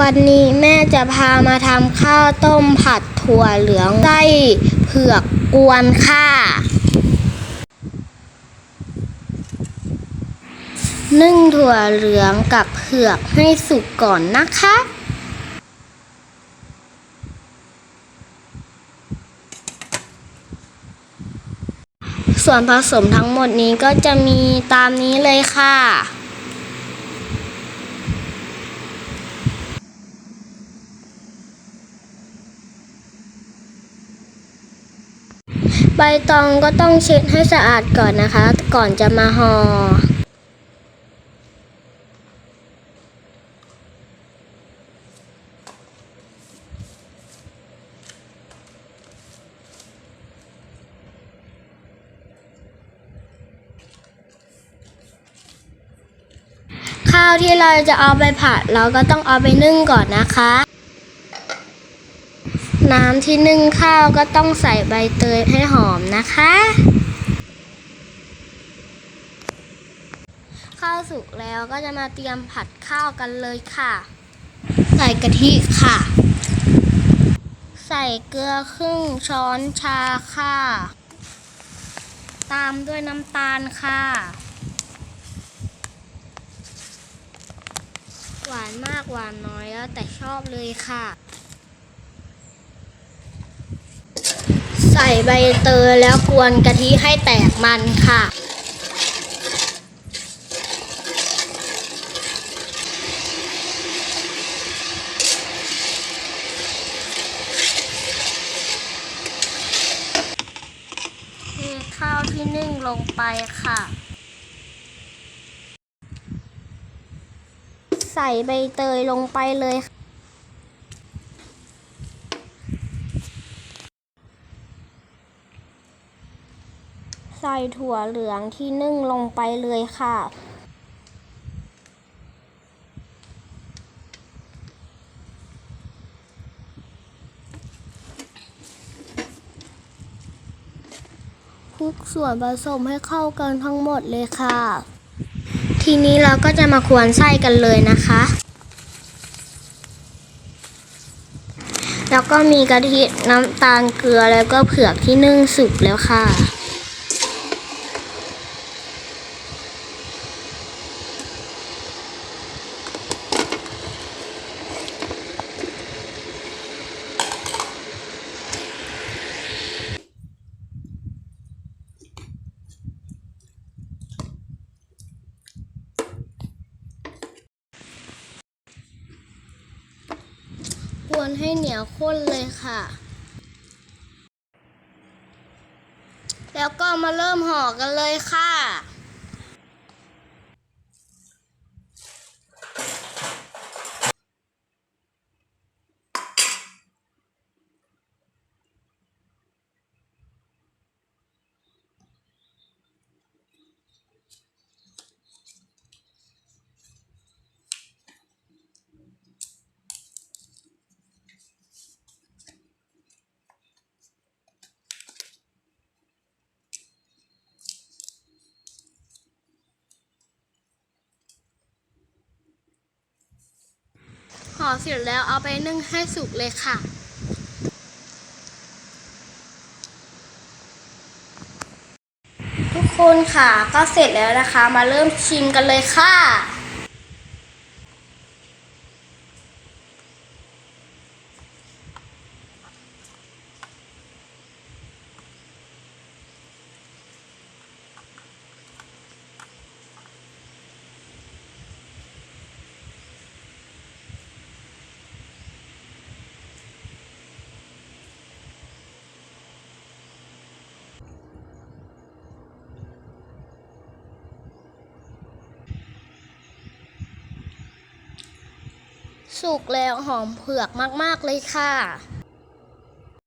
วันนี้แม่จะพามาทำข้าวต้มผัดถั่วเหลืองไส้เผือกกวนค่ะ นึ่งถั่วเหลืองกับเผือกให้สุกก่อนนะคะ ส่วนผสมทั้งหมดนี้ก็จะมีตามนี้เลยค่ะ ใบตองก็ต้องเช็ดให้สะอาดก่อนนะคะ ก่อนจะมาห่อข้าวที่เราจะเอาไปผัดเราก็ต้องเอาไปนึ่งก่อนนะคะ น้ำที่นึ่งข้าวก็ต้องใส่ใบเตยให้หอมนะคะ ข้าวสุกแล้วก็จะมาเตรียมผัดข้าวกันเลยค่ะ ใส่กะทิค่ะ ใส่เกลือครึ่งช้อนชาค่ะ ตามด้วยน้ำตาลค่ะ หวานมากหวานน้อยแล้วแต่ชอบเลยค่ะ ใส่ใบเตยแล้วกวนกะทิให้แตกมันค่ะ เทข้าวที่นึ่งลงไปค่ะ ใส่ใบเตยลงไปเลยค่ะ ใส่ถั่วเหลืองที่นึ่งลงไปเลยค่ะ คลุกส่วนผสมให้เข้ากันทั้งหมดเลยค่ะ ทีนี้เราก็จะมาควรไส้กันเลยนะคะ แล้วก็มีกะทิน้ำตาลเกลือแล้วก็เผือกที่นึ่งสุกแล้วค่ะ กวนให้เหนียวข้นเลยค่ะ แล้วก็มาเริ่มห่อกันเลยค่ะ ห่อเสร็จแล้วเอาไปนึ่งให้สุกเลยค่ะ ทุกคนค่ะก็เสร็จแล้วนะคะ มาเริ่มชิมกันเลยค่ะ สุกแล้วหอมเผือกมาก ๆ เลยค่ะ